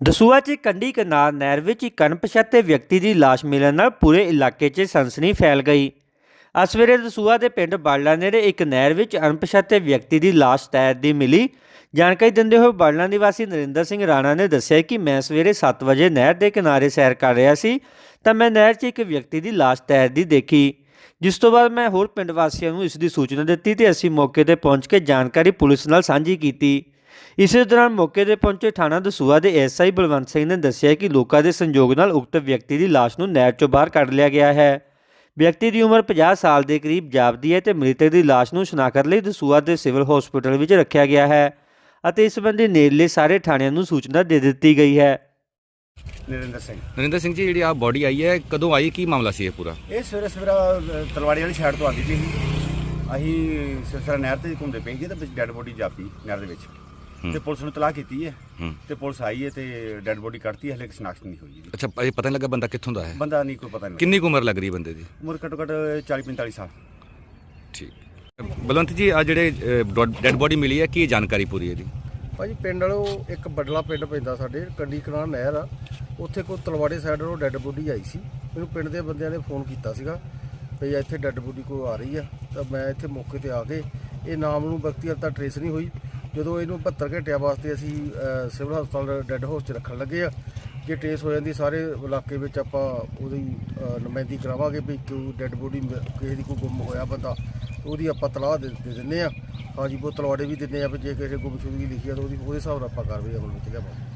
ਦਸੂਆ 'ਚ ਕੰਢੀ ਕਨਾਲ ਨਹਿਰ ਵਿੱਚ ਇੱਕ ਅਣਪਛਾਤੇ ਵਿਅਕਤੀ ਦੀ ਲਾਸ਼ ਮਿਲਣ ਨਾਲ ਪੂਰੇ ਇਲਾਕੇ 'ਚ ਸਨਸਨੀ ਫੈਲ ਗਈ। ਅਸਵੇਰੇ ਦਸੂਆ ਦੇ ਪਿੰਡ ਬਾਲਾ ਨੇੜੇ ਇੱਕ ਨਹਿਰ ਵਿੱਚ ਅਣਪਛਾਤੇ ਵਿਅਕਤੀ ਦੀ ਲਾਸ਼ ਤੈਰ ਦੀ ਮਿਲੀ। ਜਾਣਕਾਰੀ ਦਿੰਦੇ ਹੋਏ ਬਾਲਾ ਨਿਵਾਸੀ ਨਰਿੰਦਰ ਸਿੰਘ ਰਾਣਾ ਨੇ ਦੱਸਿਆ ਕਿ ਮੈਂ ਸਵੇਰੇ 7 ਵਜੇ ਨਹਿਰ ਦੇ ਕਿਨਾਰੇ ਸੈਰ ਕਰ ਰਿਹਾ ਸੀ, ਤਾਂ ਮੈਂ ਨਹਿਰ 'ਚ ਇੱਕ ਵਿਅਕਤੀ ਦੀ ਲਾਸ਼ ਤੈਰਦੀ ਦੇਖੀ। ਜਿਸ ਤੋਂ ਬਾਅਦ ਮੈਂ ਹੋਰ ਪਿੰਡ ਵਾਸੀਆਂ ਨੂੰ ਇਸ ਦੀ ਸੂਚਨਾ ਦਿੱਤੀ ਤੇ ਅਸੀਂ ਮੌਕੇ ਤੇ ਪਹੁੰਚ ਕੇ ਜਾਣਕਾਰੀ ਪੁਲਿਸ ਨਾਲ ਸਾਂਝੀ ਕੀਤੀ। ਇਸੇ ਦੌਰਾਨ ਮੌਕੇ ਤੇ ਪਹੁੰਚੇ ਥਾਣਾ ਦਸੂਆ ਦੇ ਐਸਆਈ ਬਲਵੰਤ ਸਿੰਘ ਨੇ ਦੱਸਿਆ ਕਿ ਲੋਕਾਂ ਦੇ ਸੰਯੋਗ ਨਾਲ ਉਕਤ ਵਿਅਕਤੀ ਦੀ ਲਾਸ਼ ਨੂੰ ਨਹਿਰ ਚੋਂ ਬਾਹਰ ਕੱਢ ਲਿਆ ਗਿਆ ਹੈ। ਵਿਅਕਤੀ ਦੀ ਉਮਰ 50 ਸਾਲ ਦੇ ਕਰੀਬ ਜਾਪਦੀ ਹੈ ਤੇ ਮ੍ਰਿਤਕ ਦੀ ਲਾਸ਼ ਨੂੰ ਸ਼ਨਾਖਤ ਲਈ ਦਸੂਆ ਦੇ ਸਿਵਲ ਹਸਪਤਾਲ ਵਿੱਚ ਰੱਖਿਆ ਗਿਆ ਹੈ ਅਤੇ ਇਸ ਸੰਬੰਧੀ ਨੇੜਲੇ ਸਾਰੇ ਥਾਣਿਆਂ ਨੂੰ ਸੂਚਨਾ ਦੇ ਦਿੱਤੀ ਗਈ ਹੈ। ਨਰਿੰਦਰ ਸਿੰਘ। ਨਰਿੰਦਰ ਸਿੰਘ ਜੀ ਜਿਹੜੀ ਆ ਬੋਡੀ ਆਈ ਹੈ ਕਦੋਂ ਆਈ ਕੀ ਮਾਮਲਾ ਸੀ ਇਹ ਪੂਰਾ? ਇਹ ਸਵੇਰੇ ਸਵੇਰਾ ਤਲਵਾੜੀ ਵਾਲੀ ਸਾਈਡ ਤੋਂ ਆਉਂਦੀ ਪਈ ਸੀ। ਅਸੀਂ ਸਿਰਸਰਾ ਨਹਿਰ ਤੇ ਘੁੰਮਦੇ ਪਏ ਸੀ ਤੇ ਵਿੱਚ ਡੈੱਡ ਬੋਡੀ ਜਾਪੀ ਨਹਿਰ ਦੇ ਵਿੱਚ। ਤੇ ਪੁਲਿਸ ਨੂੰ ਤਲਾਹ ਕੀਤੀ ਹੈ ਹੂੰ। ਤੇ ਪੁਲਿਸ ਆਈ ਹੈ ਤੇ ਡੈੱਡ ਬੋਡੀ ਕੱਢਤੀ ਹੈ ਹਲੇ ਸ਼ਨਾਖਤ ਨਹੀਂ ਹੋਈ ਜੀ। ਅੱਛਾ ਇਹ ਪਤਾ ਨਹੀਂ ਲੱਗਾ ਬੰਦਾ ਕਿੱਥੋਂ ਦਾ ਹੈ? ਬੰਦਾ ਨਹੀਂ ਕੋਈ ਪਤਾ ਨਹੀਂ ਕਿੰਨੀ ਕੁ ਉਮਰ ਲੱਗ ਰਹੀ ਹੈ ਬੰਦੇ ਦੀ? ਉਮਰ ਘੱਟੋ ਘੱਟ 40 45 ਸਾਲ। ਠੀਕ। ਬਲਵੰਤ ਜੀ ਆ ਜਿਹੜੇ ਡੈੱਡ ਬੋਡੀ ਮਿਲੀ ਹੈ ਕੀ ਜਾਣਕਾਰੀ ਪੂਰੀ ਇਹਦੀ? ਭਾਜੀ ਪਿੰਡ ਵਾਲੋ ਇੱਕ ਬਡਲਾ ਪਿੰਡ ਪੈਂਦਾ ਸਾਡੇ ਕੰਡੀ ਕਨਾਲ ਨਹਿਰ ਆ। ਉੱਥੇ ਕੋਈ ਤਲਵਾੜੇ ਸਾਈਡ ਤੋਂ ਡੈੱਡ ਬੋਡੀ ਆਈ ਸੀ। ਮੈਨੂੰ ਪਿੰਡ ਦੇ ਬੰਦਿਆਂ ਨੇ ਫੋਨ ਕੀਤਾ ਸੀਗਾ ਵੀ ਇੱਥੇ ਡੈੱਡ ਬੋਡੀ ਕੋਈ ਆ ਰਹੀ ਆ। ਤਾਂ ਮੈਂ ਇੱਥੇ ਮੌਕੇ ਤੇ ਆ ਕੇ ਇਹ ਨਾਮ ਨੂੰ ਵਿਅਕਤੀ ਤਾਂ ਟਰੇਸ ਨਹੀਂ ਹੋਈ। ਜਦੋਂ ਇਹਨੂੰ 72 ਘੰਟਿਆਂ ਵਾਸਤੇ ਅਸੀਂ ਸਿਵਲ ਹਸਪਤਾਲ ਡੈੱਡ ਹਾਊਸ 'ਚ ਰੱਖਣ ਲੱਗੇ ਆ ਜੇ ਟਰੇਸ ਹੋ ਜਾਂਦੀ ਸਾਰੇ ਇਲਾਕੇ ਵਿੱਚ ਆਪਾਂ ਉਹਦੀ ਅ, ਕਰਾਵਾਂਗੇ ਵੀ ਕੋਈ ਡੈੱਡ ਬੋਡੀ ਕਿਸੇ ਦੀ ਕੋਈ ਗੁੰਮ ਹੋਇਆ ਬੰਦਾ ਉਹਦੀ ਆਪਾਂ ਤਲਾਹ ਦੇ ਦੇ ਦਿੰਦੇ ਆ। ਹਾਜੀਪੁਰ ਤਲਵਾੜੇ ਵੀ ਦਿੰਦੇ ਆ ਵੀ ਜੇ ਕਿਸੇ ਗੁੰਮਸ਼ੁਦਗੀ ਲਿਖੀ ਆ ਤਾਂ ਉਹਦੀ ਉਹਦੇ ਹਿਸਾਬ ਨਾਲ ਆਪਾਂ ਕਾਰਵਾਈ ਅਮਲ ਵਿੱਚ ਲਿਆਵਾਂਗੇ।